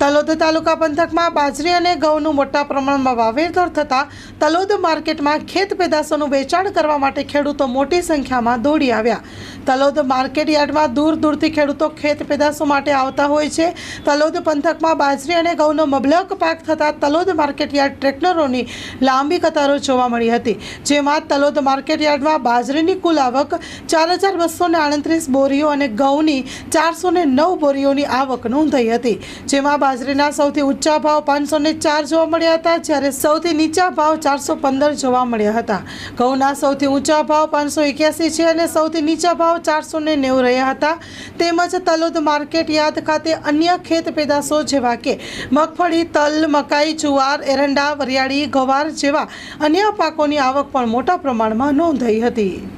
તલોદ તાલુકા પંથકમાં બાજરી અને ઘઉંનું મોટા પ્રમાણમાં વાવેતર થતાં તલોદ માર્કેટમાં ખેત પેદાશોનું વેચાણ કરવા માટે ખેડૂતો મોટી સંખ્યામાં દોડી આવ્યા. તલોદ માર્કેટ યાર્ડમાં દૂર દૂરથી ખેડૂતો ખેત પેદાશો માટે આવતા હોય છે. તલોદ પંથકમાં બાજરી અને ઘઉંનો મબલક પાક થતાં તલોદ માર્કેટ યાર્ડ ટ્રેક્ટરોની લાંબી કતારો જોવા મળી હતી. જેમાં તલોદ માર્કેટ યાર્ડમાં બાજરીની કુલ આવક ચાર હજાર બસો આડત્રીસ બોરીઓ અને ઘઉંની ચારસો નવ બોરીઓની આવક નોંધાઈ હતી. જેમાં બાજરીના સૌથી ઊંચા ભાવ પાંચસો ને ચાર જોવા મળ્યા હતા, જ્યારે સૌથી નીચા ભાવ ચારસો પંદર જોવા મળ્યા હતા. ઘઉંના સૌથી ઊંચા ભાવ પાંચસો એક્યાસી છે અને સૌથી નીચા ભાવ ચારસો ને નેવું રહ્યા હતા. તેમજ તલોદ માર્કેટ યાર્ડ ખાતે અન્ય ખેત પેદાશો જેવા કે મગફળી, તલ, મકાઈ, જુવાર, એરંડા, વરિયાળી, ગવાર જેવા અન્ય પાકોની આવક પણ મોટા પ્રમાણમાં નોંધાઈ હતી.